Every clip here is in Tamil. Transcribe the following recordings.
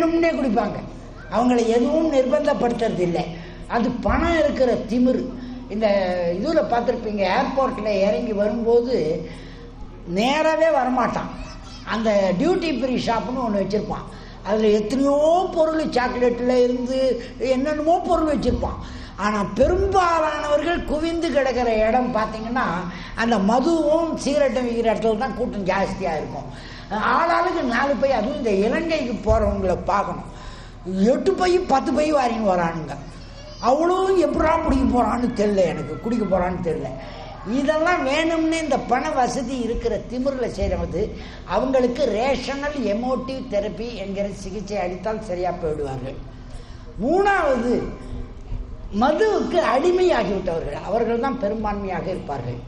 வேணும்னே குடிப்பாங்க. அவங்கள எதுவும் நிர்பந்தப்படுத்துறது இல்லை அது பணம் இருக்கிற திமிரு. இந்த இதில் பார்த்துருப்பீங்க ஏர்போர்ட்டில் இறங்கி வரும்போது நேராகவே வரமாட்டான். அந்த டியூட்டி ஃப்ரீ ஷாப்னு ஒன்று வச்சுருப்பான். அதில் எத்தனையோ பொருள் சாக்லேட்டில் இருந்து என்னென்னமோ பொருள் வச்சுருப்பான். ஆனால் பெரும்பாலானவர்கள் குவிந்து கிடக்கிற இடம் பார்த்தீங்கன்னா அந்த மதுவும் சிகரெட்டும் விற்கிற இடத்துல தான் கூட்டம் ஜாஸ்தியாக இருக்கும். ஆளாளுக்கு நாலு பை அதுவும் இந்த இலங்கைக்கு போகிறவங்கள பார்க்கணும். எட்டு பை பத்து பை வாரின்னு வரானுங்க. அவ்வளோவும் எப்படா குடிக்க போகிறான்னு தெரில எனக்கு. குடிக்க போகிறான்னு தெரில இதெல்லாம் வேணும்னு இந்த பண வசதி இருக்கிற திமிரில் செய்கிறது அவங்களுக்கு ரேஷனல் எமோட்டிவ் தெரப்பி என்கிற சிகிச்சை அளித்தால் சரியாக போயிடுவார்கள். மூணாவது மதுவுக்கு அடிமையாகிவிட்டவர்கள். அவர்கள் தான் பெரும்பான்மையாக இருப்பார்கள்.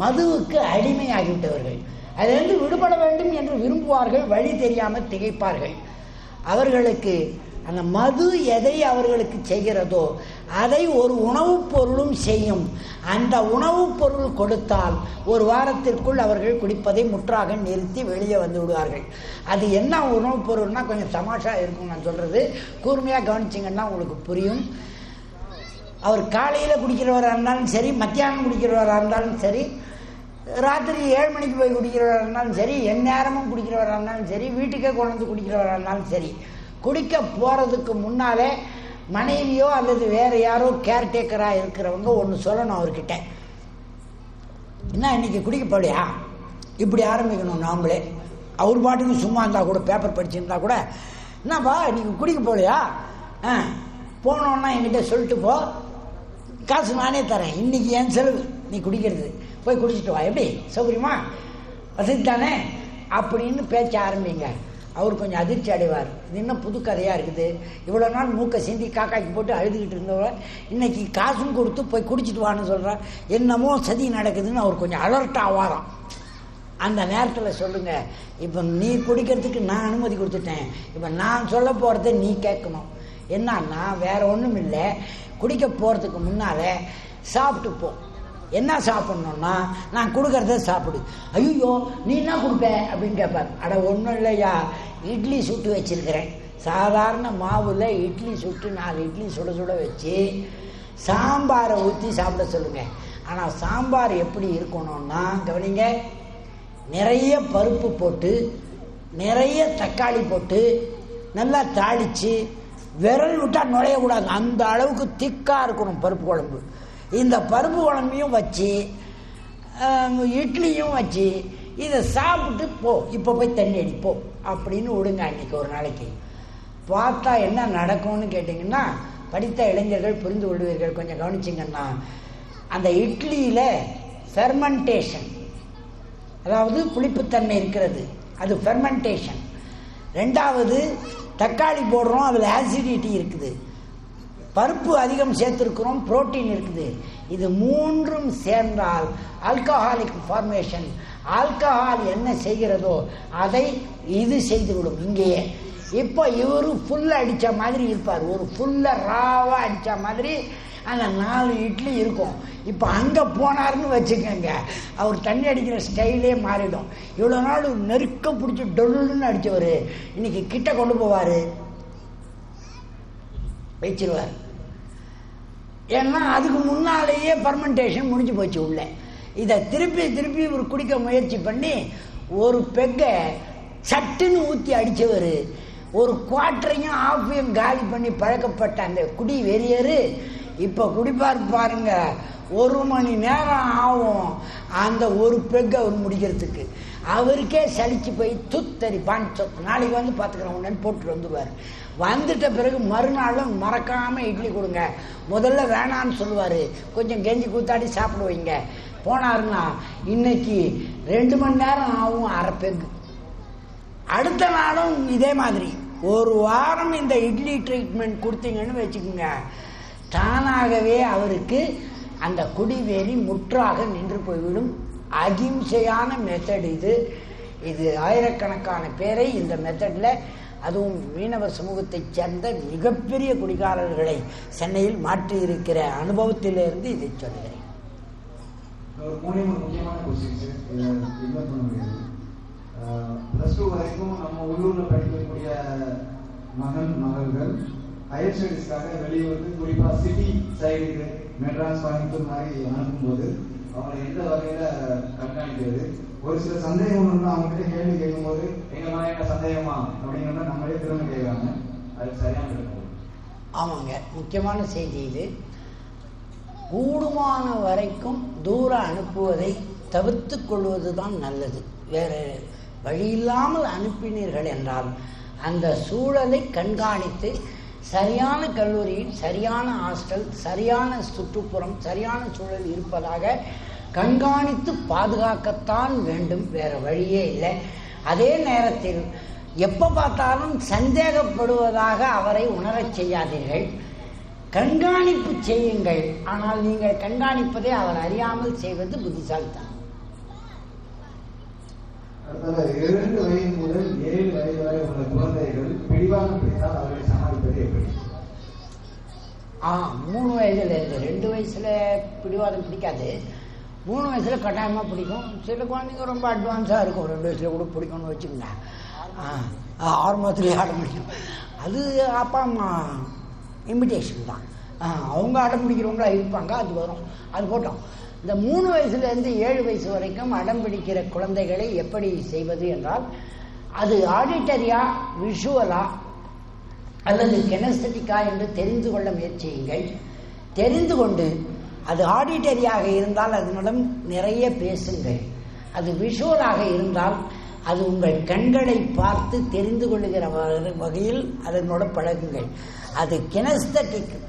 மதுவுக்கு அடிமையாகிவிட்டவர்கள். அதிலிருந்து விடுபட வேண்டும் என்று விரும்புவார்கள் வழி தெரியாமல் திகைப்பார்கள். அவர்களுக்கு அந்த மது எதை அவர்களுக்கு செய்கிறதோ அதை ஒரு உணவுப் பொருளும் செய்யும். அந்த உணவுப் பொருள் கொடுத்தால் ஒரு வாரத்திற்குள் அவர்கள் குடிப்பதை முற்றாக நிறுத்தி வெளியே வந்து விடுவார்கள். அது என்ன உணவுப் பொருள்னா கொஞ்சம் தமாஷா இருக்கும் நான் சொல்றது. கூர்மையாக கவனிச்சிங்கன்னா உங்களுக்கு புரியும். அவர் காலையில் குடிக்கிறவராக இருந்தாலும் சரி மத்தியானம் குடிக்கிறவராக இருந்தாலும் சரி ராத்திரி ஏழு மணிக்கு போய் குடிக்கிறவராக இருந்தாலும் சரி எந்நேரமும் குடிக்கிறவராக இருந்தாலும் சரி வீட்டுக்கே கொண்டு வந்து குடிக்கிறவராக இருந்தாலும் சரி குடிக்க போகிறதுக்கு முன்னாலே மனைவியோ அல்லது வேறு யாரோ கேர்டேக்கராக இருக்கிறவங்க ஒன்று சொல்லணும் அவர்கிட்ட. என்ன இன்னைக்கு குடிக்க போலையா இப்படி ஆரம்பிக்கணும் நாமளே. அவர் பாட்டுக்கு சும்மா இருந்தால் கூட பேப்பர் படிச்சிருந்தா கூட என்னப்பா இன்னைக்கு குடிக்க போலையா ஆ போனோன்னா என்கிட்ட சொல்லிட்டு போ. காசு நானே தரேன். இன்னைக்கு என் செலவு. நீ குடிக்கிறது. போய் குடிச்சிட்டு வா. எப்படி? சௌகரியமா? வசதி தானே அப்படின்னு பேச்ச ஆரம்பிங்க. அவர் கொஞ்சம் அதிர்ச்சி அடைவார். இது இன்னும் புது கதையாக இருக்குது? இவ்வளோ நாள் மூக்கை சிந்தி காக்காய்க்கு போட்டு அழுதுகிட்டு இருந்தவரை இன்னைக்கு காசும் கொடுத்து போய் குடிச்சிட்டு வான்னு சொல்கிறார் என்னமோ சதி நடக்குதுன்னு அவர் கொஞ்சம் அலர்ட் ஆவாராம். அந்த நேரத்தில் சொல்லுங்க இப்போ நீ குடிக்கிறதுக்கு நான் அனுமதி கொடுத்துட்டேன். இப்போ நான் சொல்ல போகிறத நீ கேட்கணும். என்னன்னா வேற ஒன்றும் இல்லை குடிக்க போகிறதுக்கு முன்னால் சாப்பிட்டு போ. என்ன சாப்பிட்ணுன்னா நான் கொடுக்கறத சாப்பிடு. ஐயோ நீ என்ன கொடுப்ப? அப்படின்னு கேட்பார் அட ஒன்றும் இல்லையா? இட்லி சுட்டு வச்சிருக்கிறேன். சாதாரண மாவில் இட்லி சுட்டு நாலு இட்லி சுட சுட வச்சு சாம்பாரை ஊற்றி சாப்பிட சொல்லுங்க. ஆனால் சாம்பார் எப்படி இருக்கணும்னா கவனிங்க நிறைய பருப்பு போட்டு நிறைய தக்காளி போட்டு நல்லா தாளித்து விரல் விட்டால் நுழையக்கூடாது. அந்த அளவுக்கு திக்காக இருக்கணும் பருப்பு குழம்பு. இந்த பருப்பு குழம்பையும் வச்சு இட்லியும் வச்சு இதை சாப்பிட்டு போ இப்போ போய் தண்ணி அடிப்போம் அப்படின்னு விடுங்க அன்னைக்கு ஒரு நாளைக்கு. பார்த்தா என்ன நடக்கும்னு கேட்டிங்கன்னா படித்த இளைஞர்கள் புரிந்து கொள்வீர்கள் கொஞ்சம் கவனிச்சிங்கன்னா. அந்த இட்லியில் ஃபெர்மெண்டேஷன் அதாவது புளிப்புத்தன்மை இருக்கிறது. அது ஃபெர்மெண்டேஷன் ரெண்டாவது தக்காளி போடுறோம் அதில் ஆசிடிட்டி இருக்குது. பருப்பு அதிகம் சேர்த்துருக்கிறோம் புரோட்டீன் இருக்குது. இது மூன்றும் சேர்ந்தால் ஆல்கஹாலிக் ஃபார்மேஷன் ஆல்கஹால் என்ன செய்கிறதோ அதை இது செய்துவிடும் இங்கேயே. இப்போ இவர் ஃபுல்லாக அடித்த மாதிரி இருப்பார். ஒரு ஃபுல்லாக ராவாக அடித்த மாதிரி அந்த நாலு இட்லி இருக்கும். இப்போ அங்கே போனாருன்னு வச்சுக்கோங்க அவர் தண்ணி அடிக்கிற ஸ்டைலே மாறிடும். இவ்வளோ நாள் நெருக்க பிடிச்சி டொல்லுன்னு அடித்தவர் இன்னைக்கு கிட்ட கொண்டு போவார்? வச்சிருவார் ஏன்னா அதுக்கு முன்னாலேயே பர்மெண்டேஷன் முடிஞ்சு போச்சு உள்ள. இதை திருப்பி திருப்பி இவர் குடிக்க முயற்சி பண்ணி ஒரு பெக்கை சட்டுன்னு ஊற்றி அடித்தவர் ஒரு குவார்ட்டரையும் ஆஃபையும் காலி பண்ணி பழக்கப்பட்ட அந்த குடி வெறியரு இப்போ குடிப்பார் பாருங்க ஒரு மணி நேரம் ஆகும் அந்த ஒரு பெக்கை அவர் முடிக்கிறதுக்கு. அவருக்கே சலிச்சு போய் துத்தரி பான் நாளைக்கு வந்து பார்த்துக்கிறேன் உடனே போட்டு வந்துடுவார் வந்துட்ட பிறகு மறுநாளும் மறக்காமல் இட்லி கொடுங்க. முதல்ல வேணான்னு சொல்லுவார். கொஞ்சம் கெஞ்சி கூத்தாடி சாப்பிடுவீங்க போனாருன்னா இன்னைக்கு ரெண்டு மணி நேரம் ஆகும் அரை பெக்கு அடுத்த நாளும் இதே மாதிரி. ஒரு வாரம் இந்த இட்லி ட்ரீட்மெண்ட் கொடுத்தீங்கன்னு வச்சுக்கோங்க. தானாகவே அவருக்கு அந்த குடிவேறி முற்றாக நின்று போய்விடும். அகிம்சையான மெத்தட் இது. இது ஆயிரக்கணக்கான பேரை இந்த மெத்தடில் அதுவும் மீனவ சமூகத்தைச் சேர்ந்த மிகப்பெரிய குடிகாரர்களை சென்னையில் மாற்றியிருக்கிற அனுபவத்திலிருந்து இதை சொல்கிறேன் ப்ளஸ் டூ வரைக்கும் நம்ம உள்ளூர்ல படிக்கக்கூடிய மகன் மகள்கள் ஹையர் ஸ்டடீஸ்க்காக வெளியூருக்கு குறிப்பாக சிட்டி சைடுக்கு மெட்ராஸ் கோயம்புத்தூர் மாதிரி அனுப்பும்போது அவங்களை எந்த வகையில கண்காணிக்கிறது? ஒரு சில சந்தேகம் ஒன்று அவங்க கிட்ட கேள்வி கேட்கும்போது எங்க மாதிரி சந்தேகமா? அப்படிங்கிறத நம்மளே திரும்ப கேட்கறாங்க அது சரியான இருக்கும் ஆமாங்க. முக்கியமான செய்தி இது. கூடுமான வரைக்கும் தூரம் அனுப்புவதை தவிர்த்து கொள்வது தான் நல்லது. வேறு வழியில்லாமல் அனுப்பினீர்கள் என்றால் அந்த சூழலை கண்காணித்து சரியான கல்லூரியில் சரியான ஹாஸ்டல் சரியான சுற்றுப்புறம் சரியான சூழல் இருப்பதாக கண்காணித்து பாதுகாக்கத்தான் வேண்டும். வேறு வழியே இல்லை. அதே நேரத்தில் எப்போ பார்த்தாலும் சந்தேகப்படுவதாக அவரை உணரச் செய்யாதீர்கள். கண்காணிப்பு செய்யுங்கள். ஆனால் நீங்கள் கண்காணிப்பதை அவர் அறியாமல் செய்வது புத்திசாலித்தனம். அடுத்தது இரண்டு வயது முதல் ஏழு வயது வரை உள்ள குழந்தைகள் பிடிவாதம் பிடித்தால் அவர்களை சமாளிப்பது எப்படி? ஆ மூணு வயதுல இருந்து. ரெண்டு வயசுல பிடிவாதம் பிடிக்காது. மூணு வயசுல கட்டாயமா பிடிக்கும். சில குழந்தைங்க ரொம்ப அட்வான்ஸாக இருக்கும். ரெண்டு வயசுல கூட பிடிக்கும்னு வச்சுக்கோங்க. ஆறு மாதத்துலேயே ஆட முடியும். அது அப்பா அம்மா இன்விடேஷன் தான். அவங்க அடம் பிடிக்கிறவங்களா இருப்பாங்க. அது வரும். அது போட்டோம். இந்த மூணு வயசுலேருந்து ஏழு வயசு வரைக்கும் அடம் பிடிக்கிற குழந்தைகளை எப்படி செய்வது என்றால் அது ஆடிட்டரியா விஷுவலா அல்லது கெனஸ்தட்டிக்கா என்று தெரிந்து கொள்ள முயற்சியுங்கள். தெரிந்து கொண்டு அது ஆடிட்டரியாக இருந்தால் அதனிடம் நிறைய பேசுங்கள். அது விஷுவலாக இருந்தால் அது உங்கள் கண்களை பார்த்து தெரிந்து கொள்ளுகிற வ- வகையில் அதனோட பழகுங்கள். அது கெனஸ்தட்டிக்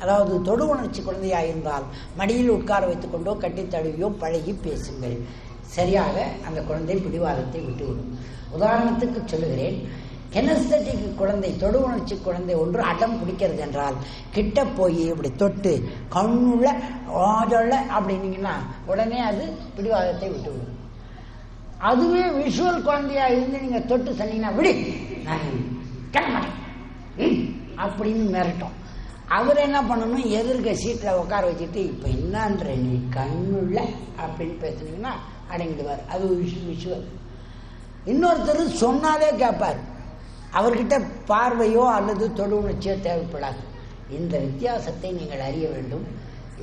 அதாவது தொடு உணர்ச்சி குழந்தையாக இருந்தால் மடியில் உட்கார வைத்துக்கொண்டோ கட்டி தழுவியோ பழகி பேசுங்கள். சரியாக அந்த குழந்தை பிடிவாதத்தை விட்டுவிடும். உதாரணத்துக்கு சொல்லுகிறேன். கெனஸ்தட்டிக் குழந்தை தொடு உணர்ச்சி குழந்தை ஒன்று அடம் பிடிக்கிறது என்றால் கிட்ட போய் இப்படி தொட்டு கண்ணுள்ள ஆஜல்ல அப்படின்னீங்கன்னா உடனே அது பிடிவாதத்தை விட்டுவிடும். அதுவே விஷுவல் குழந்தையா இருந்து நீங்க தொட்டு சொன்னீங்கன்னா விடு நான் மாட்டேன் ம், அப்படின்னு மிரட்டும். அவர் என்ன பண்ணணும்? எதிர்க்க சீட்டில் உட்கார வச்சுட்டு இப்போ என்னன்ற நீ கண்ணுள்ள அப்படின்னு பேசுனீங்கன்னா அடங்கிடுவார். அது விஷு விஷுவல் இன்னொருத்தர் சொன்னாலே கேட்பார். அவர்கிட்ட பார்வையோ அல்லது தொடு உணர்ச்சியோ தேவைப்படாது. இந்த வித்தியாசத்தை நீங்கள் அறிய வேண்டும்.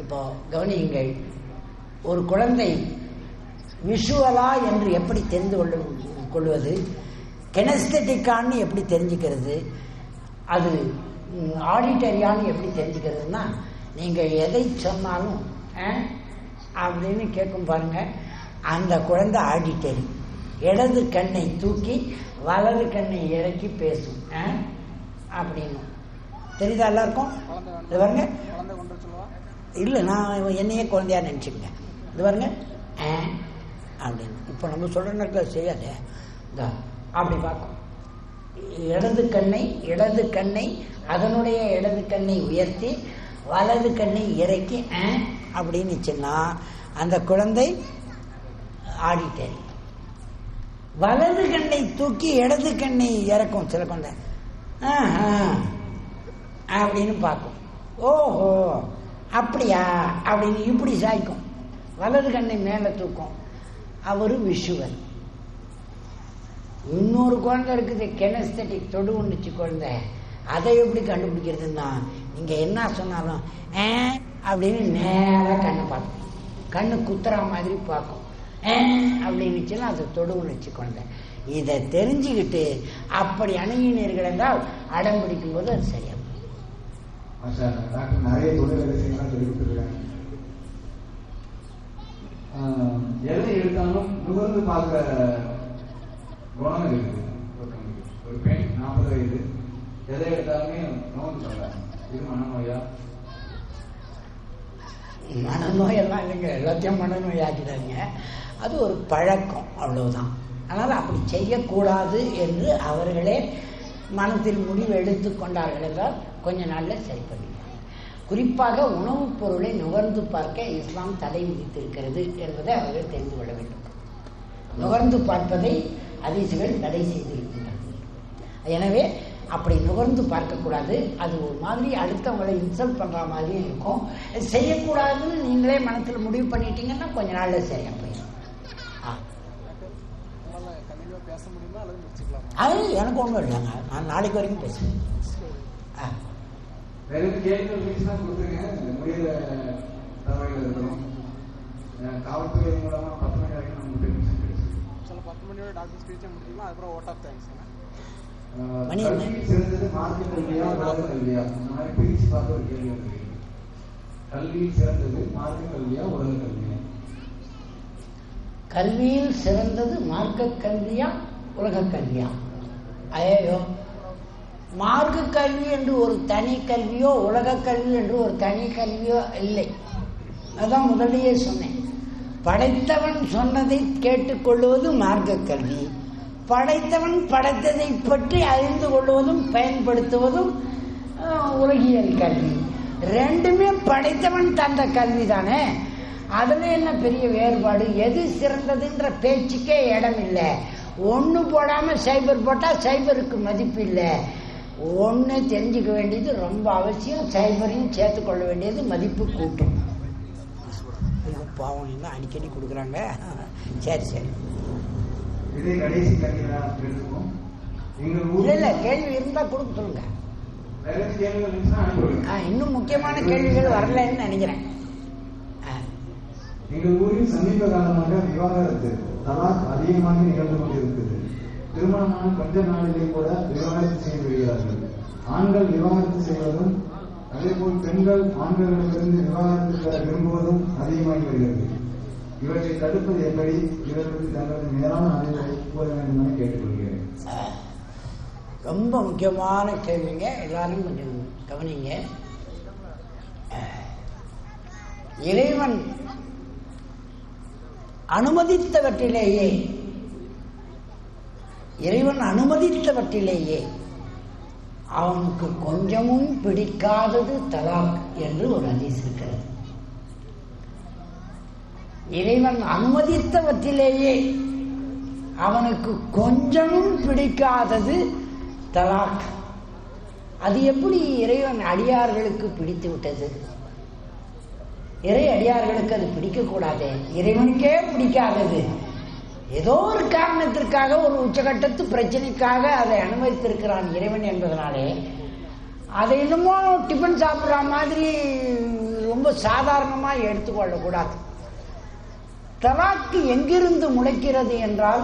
இப்போ கவனியுங்கள் ஒரு குழந்தை விஷுவலா என்று எப்படி தெரிந்து கொள்ள கொள்வது கெனஸ்தட்டிக்கான்னு எப்படி தெரிஞ்சுக்கிறது அது ஆடிட்டரியான்னு எப்படி தெரிஞ்சுக்கிறதுனா நீங்கள் எதை சொன்னாலும் அப்படின்னு கேட்கும் பாருங்க. அந்த குழந்தை ஆடிட்டரி இடது கண்ணை தூக்கி வலது கண்ணை இறக்கி பேசும். அப்படின்னு. தெரியுதா எல்லாருக்கும்? இது பாருங்க. இல்லை நான் என்னையே குழந்தையா நினச்சிக்கங்க இது பாருங்க. அப்படின்னு. இப்போ நம்ம சொல்கிற நேரத்தில் செய்யாதே. அப்படி பார்க்கும். இடது கண்ணை இடது கண்ணை அதனுடைய இடது கண்ணை உயர்த்தி வலது கண்ணை இறக்கி ஆ? அப்படின்னுச்சுன்னா அந்த குழந்தை ஆடிட்டரி வலது கண்ணை தூக்கி இடது கண்ணை இறக்கும் சில குழந்தை அப்படின்னு பார்க்கும். ஓஹோ அப்படியா? அப்படின்னு இப்படி சாய்க்கும். வலது கண்ணை மேலே தூக்கும். அவர் விஷுவர் இன்னொரு குழந்தை இருக்குது கெனஸ்தட்டிக் தொடு உண்டுச்சு குழந்தை. அதை எப்படி கண்டுபிடிக்கிறதுன்னா நீங்கள் என்ன சொன்னாலும் ஏ அப்படின்னு நேராக கண்ணை பார்க்கும். கண்ணு குத்துற மாதிரி பார்க்கும். அப்படின்னுச்சுன்னா அது தொடு உணர்ச்சி குழந்தை இதை தெரிஞ்சுக்கிட்டு அப்படி அணுகினீர்கள் என்றால் அடம் பிடிக்கும் போது அது சரியா நிறைய தொழில் ரகசியங்கள்லாம் சொல்லி கொடுத்துருக்காங்க எதை எடுத்தாலும் நுகர்ந்து பார்க்குற குணம் இருக்குது. ஒரு பெண் நாற்பது வயது. எதை எடுத்தாலுமே நோந்து சொல்றாங்க இது மனநோயா? மனநோயெல்லாம் இல்லைங்க. எல்லாத்தையும் மனநோய் ஆக்கிடாதீங்க அது ஒரு பழக்கம் அவ்வளவுதான். அதனால் அப்படி செய்யக்கூடாது என்று அவர்களே மனத்தில் முடிவு எடுத்து கொண்டார்கள் என்றால் கொஞ்ச நாளில் சரி பண்ணிக்கலாம். குறிப்பாக உணவுப் பொருளை நுகர்ந்து பார்க்க இஸ்லாம் தடை விதித்திருக்கிறது என்பதை அவர்கள் தெரிந்து கொள்ள வேண்டும். நுகர்ந்து பார்ப்பதை அதிசுகள் தடை செய்திருக்கின்றன எனவே அப்படி நுகர்ந்து பார்க்கக்கூடாது. அது ஒரு மாதிரி அடுத்தவங்களை இன்சல்ட் பண்ற மாதிரி இருக்கும். செய்யக்கூடாதுன்னு நீங்களே மனசுல முடிவு பண்ணிட்டீங்கன்னா கொஞ்ச நாள்ல சரியா போயிடும். ஆ. நம்மளால கண்டிப்பா பேச முடியுமா அல்லது முடிச்சுக்கலாமா அது எனக்கு ஒன்றும் இல்லைங்க நான் நாளைக்கு வரைக்கும் பேசுவேன் காவல்துறை மூலமா பத்து மணி வரைக்கும் நமக்கு சில பத்து மணியோட டாக்டர் ஸ்பீச்சை முடிக்கலாம் அதுக்கப்புறம் ஓட் ஆஃப் தேங்க்ஸ் மணி என்ன? கல்வி சிறந்தது மார்க்க கல்வியா உலக கல்வியா சிறந்தது மார்க்க உலக கல்வியில் சிறந்தது மார்க்க கல்வியா உலக கல்வியா ஐயோ மார்க்க கல்வி என்று ஒரு தனி கல்வியோ உலக கல்வி என்று ஒரு தனி கல்வியோ இல்லை. அதான் முதலியே சொன்னேன். படைத்தவன் சொன்னதை கேட்டுக்கொள்வது மார்க்க கல்வி படைத்தவன் படைத்ததை பற்றி அறிந்து கொள்வதும் பயன்படுத்துவதும் உலகியல் கல்வி. ரெண்டுமே படைத்தவன் தந்த கல்வி தானே அதுல என்ன பெரிய வேறுபாடு? எது சிறந்ததுன்ற பேச்சுக்கே இடம் இல்லை ஒன்று போடாம சைபர் போட்டால் சைபருக்கு மதிப்பு இல்லை. ஒன்று தெரிஞ்சுக்க வேண்டியது ரொம்ப அவசியம். சைபரையும் சேர்த்துக்கொள்ள வேண்டியது மதிப்பு கூட்டும். பாவம் என்ன அடிக்கடி கொடுக்குறாங்க? சரி சரி. இதே கடைசி கல்வியா எடுத்துக்கோம் இல்லை கேள்வி இருந்தால் கொடுக்க சொல்லுங்க. இன்னும் முக்கியமான கேள்விகள் வரலன்னு நினைக்கிறேன். எங்கள் ஊரில் சமீப காலமாக விவாகரத்து தலாக் அதிகமாக நிகழ்ந்து கொண்டிருக்கிறது. திருமணமான கொஞ்ச நாளிலே கூட விவாகரத்து செய்து விடுகிறார்கள் ஆண்கள் விவாகரத்து செய்வதும் அதேபோல் பெண்கள் ஆண்களிடமிருந்து விவாகரத்து பெற விரும்புவதும் அதிகமாகி வருகிறது. இவற்றை தடுப்பது எப்படி இவர்களுக்கு தங்களது மேலான அறிவுரை கூற வேண்டும் என கேட்டுக்கொள்கிறேன். ரொம்ப முக்கியமான கேள்விங்க. எல்லாரும் கொஞ்சம் கவனிங்க. இறைவன் அனுமதித்தவற்றிலேயே இறைவன் அனுமதித்தவற்றிலேயே அவனுக்கு கொஞ்சமும் பிடிக்காதது தலாக் என்று ஒரு ஹதீஸ் இருக்கிறது. இறைவன் அனுமதித்தவற்றிலேயே அவனுக்கு கொஞ்சமும் பிடிக்காதது தலாக். அது எப்படி இறைவன் அடியார்களுக்கு பிடித்து விட்டது? இறை அடியார்களுக்கு அது பிடிக்கக்கூடாது இறைவனுக்கே பிடிக்காதது. ஏதோ ஒரு காரணத்திற்காக ஒரு உச்சகட்டத்து பிரச்சனைக்காக அதை அனுமதித்திருக்கிறான் இறைவன் என்பதனாலே அதை இன்னமும் டிஃபன் சாப்பிட்ற மாதிரி ரொம்ப சாதாரணமாக எடுத்துக்கொள்ளக்கூடாது தலாக்கு எங்கிருந்து முளைக்கிறது என்றால்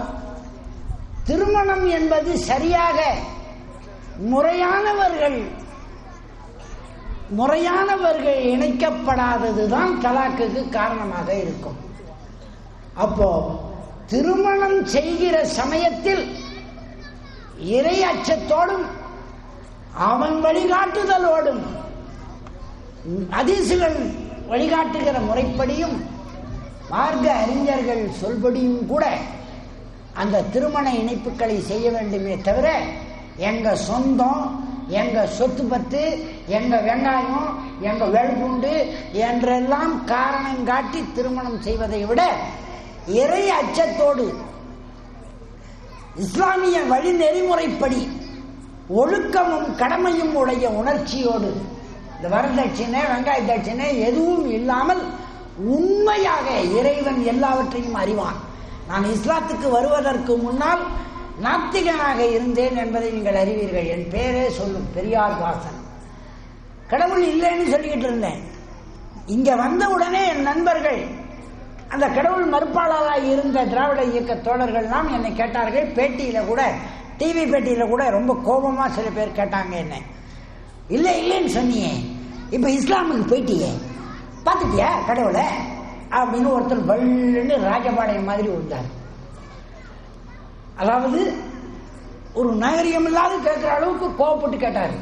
திருமணம் என்பது சரியாக முறையானவர்கள் முறையானவர்கள் இணைக்கப்படாததுதான் தலாக்குக்கு காரணமாக இருக்கும். அப்போ திருமணம் செய்கிற சமயத்தில் இறை அச்சத்தோடும் அவன் வழிகாட்டுதலோடும் அதிசுகள் வழிகாட்டுகிற முறைப்படியும் மார்க்க அறிஞர்கள் சொல்படியும் கூட அந்த திருமண இணைப்புகளை செய்ய வேண்டுமே தவிர எங்க சொந்தம் எங்க சொத்து பத்து எங்க வெங்காயம் எங்க வெள்புண்டு என்றெல்லாம் காரணம் காட்டி திருமணம் செய்வதை விட இறை அச்சத்தோடு இஸ்லாமிய வழி நெறிமுறைப்படி ஒழுக்கமும் கடமையும் உடைய உணர்ச்சியோடு இந்த வரதட்சணை வெங்காய தட்சணை எதுவும் இல்லாமல் உண்மையாக இறைவன் எல்லாவற்றையும் அறிவான். நான் இஸ்லாத்துக்கு வருவதற்கு முன்னால் நாத்திகனாக இருந்தேன் என்பதை நீங்கள் அறிவீர்கள். என் பேரே சொல்லும் பெரியார் வாசன். கடவுள் இல்லைன்னு சொல்லிக்கிட்டு இருந்தேன். இங்க வந்த உடனே என் நண்பர்கள் அந்த கடவுள் மறுப்பாளராக இருந்த திராவிட இயக்க தோழர்கள்லாம் என்னை கேட்டார்கள். பேட்டியில கூட டிவி பேட்டியில கூட ரொம்ப கோபமா சில பேர் கேட்டாங்க என்ன. இல்லை இல்லைன்னு சொன்னியே. இப்ப இஸ்லாமுக்கு போயிட்டியே. பார்த்துட்டியா கடவுளை? அப்படின்னு ஒருத்தர் பல்லுன்னு ராஜபாளையம் மாதிரி விழுந்தார் அதாவது ஒரு நாகரிகம் இல்லாத கேட்குற அளவுக்கு கோவப்பட்டு கேட்டார்.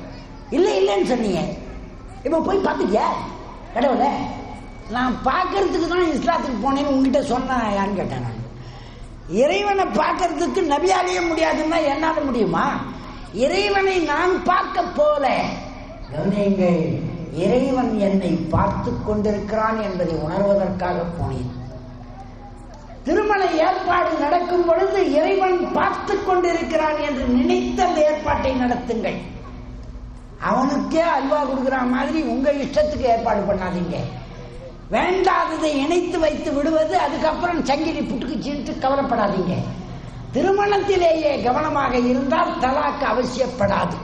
இல்லை இல்லைன்னு சொன்னீங்க. இப்போ போய் பார்த்துட்டியா கடவுளை? நான் பார்க்கறதுக்கு தான் இஸ்லாத்துக்கு போனேன்னு உங்ககிட்ட சொன்னான்னு கேட்டேன் நான். இறைவனை பார்க்கறதுக்கு நபியாலேயே முடியாதுன்னா என்னால் முடியுமா? இறைவனை நான் பார்க்க போல கவனியுங்கள் இறைவன் என்னை பார்த்து கொண்டிருக்கிறான் என்பதை உணர்வதற்காக போனேன். திருமண ஏற்பாடு நடக்கும் பொழுது இறைவன் பார்த்து கொண்டிருக்கிறான் என்று நினைத்த அந்த ஏற்பாட்டை நடத்துங்கள். அவனுக்கே அல்வா கொடுக்கிற மாதிரி உங்க இஷ்டத்துக்கு ஏற்பாடு பண்ணாதீங்க. வேண்டாததை இணைத்து வைத்து விடுவது அதுக்கப்புறம் சங்கிலி புட்டுக்குச்சின்ட்டு கவலைப்படாதீங்க. திருமணத்திலேயே கவனமாக இருந்தால் தலாக்கு அவசியப்படாது.